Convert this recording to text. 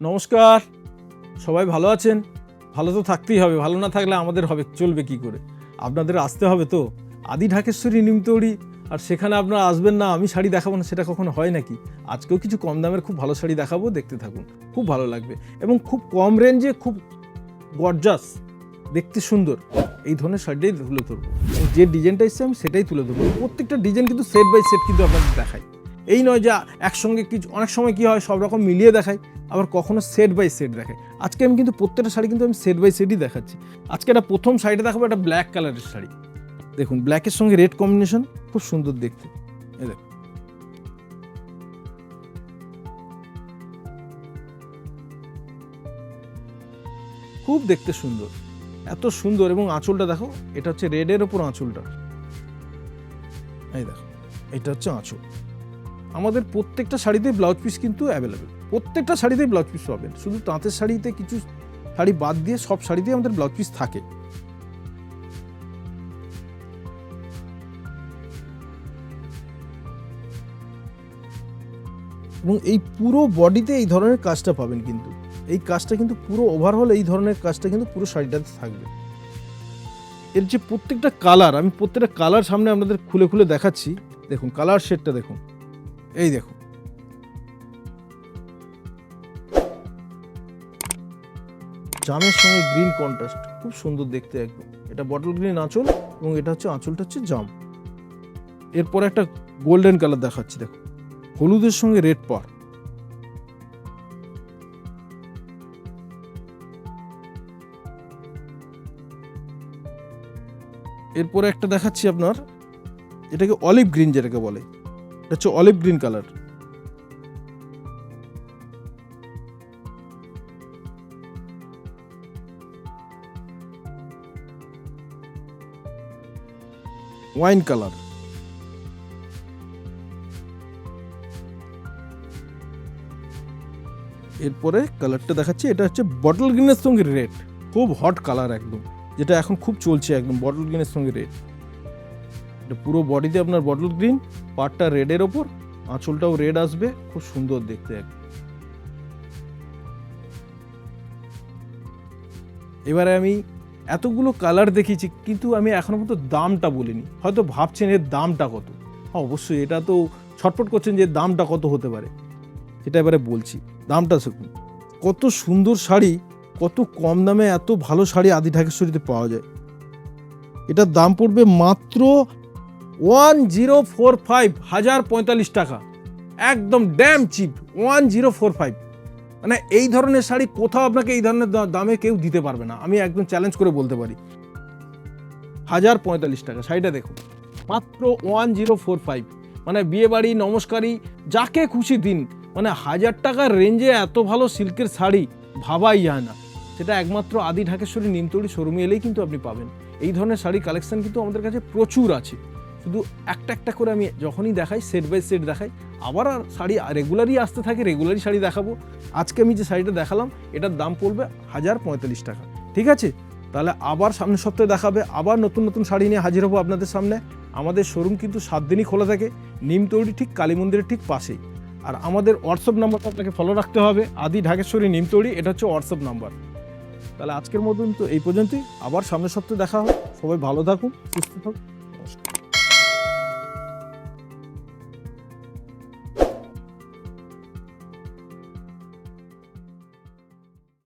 নমস্কার। সবাই ভালো আছেন? ভালো তো থাকতেই হবে, ভালো না থাকলে আমাদের হবে, চলবে কি করে? আপনাদের আসতে হবে তো? আদি ঢাকেশ্বরী নিমতৌড়ি, আর সেখানে আপনারা আসবেন না, আমি শাড়ি দেখাবো না, সেটা কখনো হয় নাকি? আজকেও কিছু কম দামের খুব ভালো শাড়ি দেখাবো, দেখতে থাকুন, খুব ভালো লাগবে। এবং খুব কম রেঞ্জে খুব গর্জাস দেখতে সুন্দর, এই ধরনের শাড়িটাই তুলে ধরবো। যে ডিজাইনটা এসছে আমি সেটাই তুলে ধরবো। প্রত্যেকটা ডিজাইন কিন্তু সেট বাই সেট কিন্তু আপনাদের দেখাই। এই নয় যে একসঙ্গে কিছু, অনেক সময় কি হয়, সব রকম মিলিয়ে দেখায় আবার কখনো সেট বাই সেট দেখায় আজকে আমি কিন্তু প্রত্যেকটা শাড়ি কিন্তু আমি সেট বাই সেটই দেখাচ্ছি। আজকে একটা প্রথম শাড়িটা দেখাবো, একটা ব্ল্যাক কালারের শাড়ি। দেখুন ব্ল্যাকের সঙ্গে রেড কম্বিনেশন খুব সুন্দর দেখতে। খুব দেখতে সুন্দর। এত সুন্দর এবং আঁচলটা দেখো, এটা হচ্ছে রেডের ওপর আঁচলটা। এই দেখো, এটা হচ্ছে আঁচল। আমাদের প্রত্যেকটা শাড়িতেই ব্লাউজ পিস কিন্তু অ্যাভেলেবেল প্রত্যেকটা শাড়িতেই ব্লাউজ পিস পাবেন। শুধু তাঁতের শাড়িতে কিছু শাড়ি বাদ দিয়ে সব শাড়িতেই আমাদের ব্লাউজ পিস থাকে। এবং এই পুরো বডিতে এই ধরনের কাজটা পাবেন কিন্তু। এই কাজটা কিন্তু পুরো ওভারঅল এই ধরনের কাজটা কিন্তু পুরো শাড়িটাতে থাকবে। এর যে প্রত্যেকটা কালার আমি প্রত্যেকটা কালার সামনে আপনাদের খুলে খুলে দেখাচ্ছি। দেখুন কালার শেডটা দেখুন। এই দেখুন জামের সঙ্গে গ্রিন কন্ট্রাস্ট খুব সুন্দর দেখতে একদম। এটা বটল গ্রিন আঁচল এবং এটা হচ্ছে, আঁচলটা হচ্ছে জাম। এরপর একটা গোল্ডেন কালার দেখাচ্ছি, দেখো। হলুদের সঙ্গে রেড পার। এরপরে একটা দেখাচ্ছি আপনার, এটাকে অলিভ গ্রিন যেটাকে বলে। এটা হচ্ছে olive green colour wine colour এরপরে কালারটা দেখাচ্ছি, এটা হচ্ছে বটল গ্রিনের সঙ্গে রেড খুব হট কালার একদম, যেটা এখন খুব চলছে একদম বটল গ্রিনের সঙ্গে রেড এটা পুরো বডিতে আপনার বটল গ্রিন পাটটা রেডের ওপর, আঁচলটাও রেড আসবে, খুব সুন্দর দেখতে একদম এবারে আমি এতগুলো কালার দেখিয়েছি কিন্তু আমি এখনও পর্যন্ত দামটা বলিনি। হয়তো ভাবছেন এর দামটা কত। হ্যাঁ অবশ্যই এটা তো ছটফট করছেন যে দামটা কত হতে পারে। সেটা এবারে বলছি, দামটা শুকুন কত সুন্দর শাড়ি, কত কম দামে এত ভালো শাড়ি আদি ঢাকেশ্বরীতে পাওয়া যায়। এটার দাম পড়বে মাত্র ওয়ান জিরো ফোর ফাইভ হাজার পঁয়তাল্লিশ টাকা। একদম damn cheap one zero four five মানে এই ধরনের শাড়ি কোথাও আপনাকে এই ধরনের দামে কেউ দিতে পারবে না। আমি একদম চ্যালেঞ্জ করে বলতে পারি। হাজার পঁয়তাল্লিশ টাকা, শাড়িটা দেখুন। মাত্র ওয়ান জিরো ফোর ফাইভ মানে বিয়েবাড়ি নমস্কারী, যাকে খুশি দিন। মানে হাজার টাকার রেঞ্জে এত ভালো সিল্কের শাড়ি ভাবাই যায় না। সেটা একমাত্র আদি ঢাকেশ্বরী নিমতড়ি শোরুমে এলেই কিন্তু আপনি পাবেন। এই ধরনের শাড়ি কালেকশন কিন্তু আমাদের কাছে প্রচুর আছে। শুধু একটা একটা করে আমি যখনই দেখাই সেট বাই সেট দেখাই, আবার আর শাড়ি রেগুলারই আসতে থাকে রেগুলারই শাড়ি দেখাবো। আজকে আমি যে শাড়িটা দেখালাম, এটার দাম পড়বে হাজার পঁয়তাল্লিশ টাকা। ঠিক আছে? তাহলে আবার সামনের সপ্তাহে দেখাবে, আবার নতুন নতুন শাড়ি নিয়ে হাজির হব আপনাদের সামনে। আমাদের শোরুম কিন্তু সাত দিনই খোলা থাকে নিমতৌড়ি ঠিক কালী মন্দিরের ঠিক পাশেই। আর আমাদের হোয়াটসঅ্যাপ নাম্বারটা আপনাকে ফলো রাখতে হবে, আদি ঢাকেশ্বরী নিমতৌড়ি এটা হচ্ছে হোয়াটসঅ্যাপ নাম্বার তাহলে আজকের মতন তো এই পর্যন্তই, আবার সামনের সপ্তাহে দেখা হবে। সবাই ভালো থাকুন, সুস্থ থাকুন।